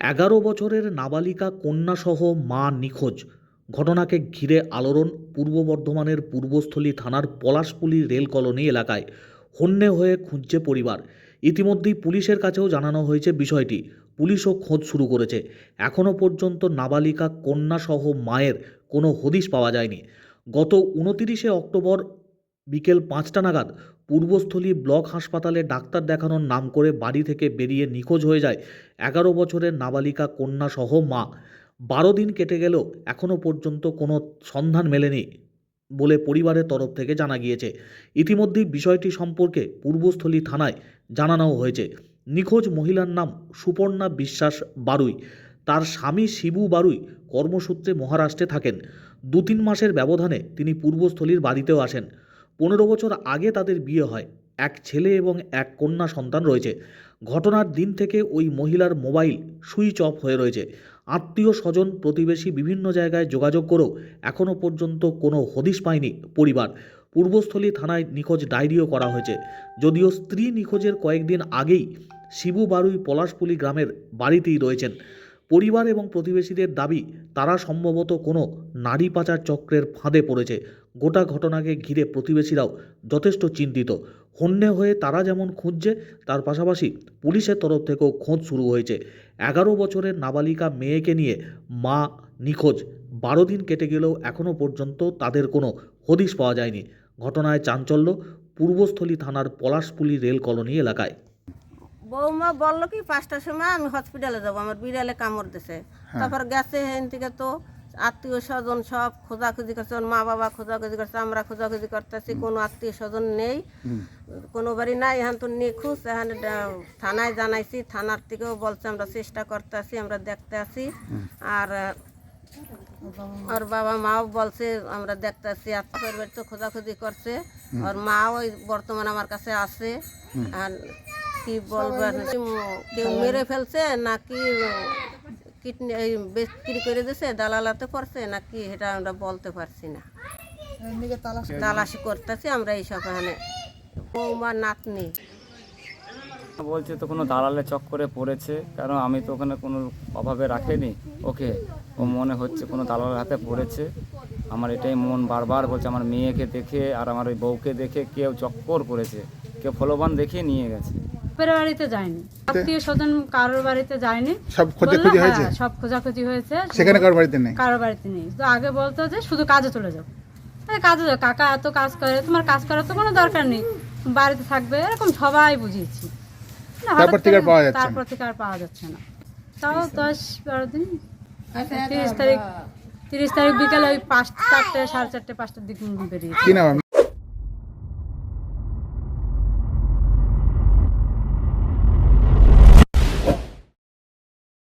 এগারো বছরের নাবালিকা কন্যাসহ মা নিখোঁজ। ঘটনাকে ঘিরে আলোড়ন পূর্ব বর্ধমানের পূর্বস্থলী থানার পলাশপুলি রেল কলোনি এলাকায় হন্যে হয়ে খুঁজছে পরিবার। ইতিমধ্যেই পুলিশের কাছেও জানানো হয়েছে বিষয়টি। পুলিশও খোঁজ শুরু করেছে। এখনও পর্যন্ত নাবালিকা কন্যাসহ মায়ের কোনো হদিশ পাওয়া যায়নি। গত উনতিরিশে অক্টোবর বিকেল পাঁচটা নাগাদ পূর্বস্থলী ব্লক হাসপাতালে ডাক্তার দেখানোর নাম করে বাড়ি থেকে বেরিয়ে নিখোঁজ হয়ে যায় এগারো বছরের নাবালিকা কন্যা সহ মা। বারো দিন কেটে গেলেও এখনও পর্যন্ত কোনো সন্ধান মেলেনি বলে পরিবারের তরফ থেকে জানা গিয়েছে। ইতিমধ্যেই বিষয়টি সম্পর্কে পূর্বস্থলী থানায় জানানো হয়েছে। নিখোঁজ মহিলার নাম সুপর্ণা বিশ্বাস বারুই। তার স্বামী শিবু বারুই কর্মসূত্রে মহারাষ্ট্রে থাকেন। দু তিন মাসের ব্যবধানে তিনি পূর্বস্থলীর বাড়িতেও আসেন। পনেরো বছর আগে তাদের বিয়ে হয়। এক ছেলে এবং এক কন্যা সন্তান রয়েছে। ঘটনার দিন থেকে ওই মহিলার মোবাইল সুইচ অফ হয়ে রয়েছে। আত্মীয় স্বজন, প্রতিবেশী বিভিন্ন জায়গায় যোগাযোগ করেও এখনও পর্যন্ত কোনো হদিশ পায়নি পরিবার। পূর্বস্থলী থানায় নিখোঁজ ডায়েরিও করা হয়েছে। যদিও স্ত্রী নিখোঁজের কয়েকদিন আগেই শিবু বারুই পলাশপুলি গ্রামের বাড়িতেই রয়েছেন। পরিবার এবং প্রতিবেশীদের দাবি, তারা সম্ভবত কোনো নারী পাচার চক্রের ফাঁদে পড়েছে। গোটা ঘটনাকে ঘিরে প্রতিবেশীরাও যথেষ্ট চিন্তিত। হন্যে হয়ে তারা যেমন খুঁজছে, তার পাশাপাশি পুলিশের তরফ থেকেও খোঁজ শুরু হয়েছে। এগারো বছরের নাবালিকা মেয়েকে নিয়ে মা নিখোঁজ। বারো দিন কেটে গেলেও এখনও পর্যন্ত তাদের কোনো হদিশ পাওয়া যায়নি। ঘটনায় চাঞ্চল্য, পূর্বস্থলী থানার পলাশপুলি রেল কলোনি এলাকায়। বৌমা বলল কি পাঁচটার সময় আমি হসপিটালে যাব আমার বিড়ালে কামড় দিছে। তারপর গেছে হেন থেকে তো আত্মীয় স্বজন সব খোঁজাখুঁজি করছে মা বাবা খোঁজাখুঁজি করছে আমরা খোঁজাখুঁজি করতেছি কোনো আত্মীয় স্বজন নেই কোনো বাড়ি নাই এখন তো নিখোঁজ এখানে থানায় জানাইছি থানার থেকেও বলছে আমরা চেষ্টা করতেছি আমরা দেখতে আছি। আর ওর বাবা মাও বলছে আমরা দেখতেছি আত্মীয় বাড়ি তো খোঁজাখুঁজি করছে ওর মাও ওই বর্তমানে আমার কাছে আছে। আর কি বলব আর কি, উম, কেউ মেরে ফেলছে নাকি কিডনি এই বিক্রি করে দিছে দালালাতে পড়ছে নাকি এটা আমরা বলতে পারছি না। তালাশি করতেছি আমরা এইসব এখানে বৌমা নাতনি। বলছে তো কোনো দালালের চক্করে পড়েছে কারণ আমি তো ওখানে কোনো অভাবে রাখিনি। ওকে ও মনে হচ্ছে কোনো দালালের হাতে পড়েছে। আমার এটাই মন বারবার বলছে আমার মেয়েকে দেখে আর আমার ওই বউকে দেখে কেউ চক্কর করেছে কেউ ফলবান দেখে নিয়ে গেছে। বাপের বাড়িতে যায়নি। আত্মীয় স্বজন কারোর বাড়িতে যায়নি। সব খোঁজাখুঁজি হয়েছে? হ্যাঁ, সব খোঁজাখুঁজি হয়েছে। সেখানে কারোর বাড়িতে নেই? কারোর বাড়িতে নেই। তো আগে বলতো যে শুধু কাজে চলে যাও। আরে কাজে যাও কাকা এত কাজ করে তোমার কাজ করার তো কোনো দরকার নেই। বাড়িতে থাকবে এরকম সবাই বুঝিয়েছি। তারপর থেকে আর পাওয়া যাচ্ছে না। তারপর থেকে আর পাওয়া যাচ্ছে না। তাও দশ বারো দিন? তিরিশ তারিখ তিরিশ তারিখ বিকালে ওই পাঁচ চারটে সাড়ে চারটে পাঁচটার দিক বেরিয়েছে। কি নাম আপনার?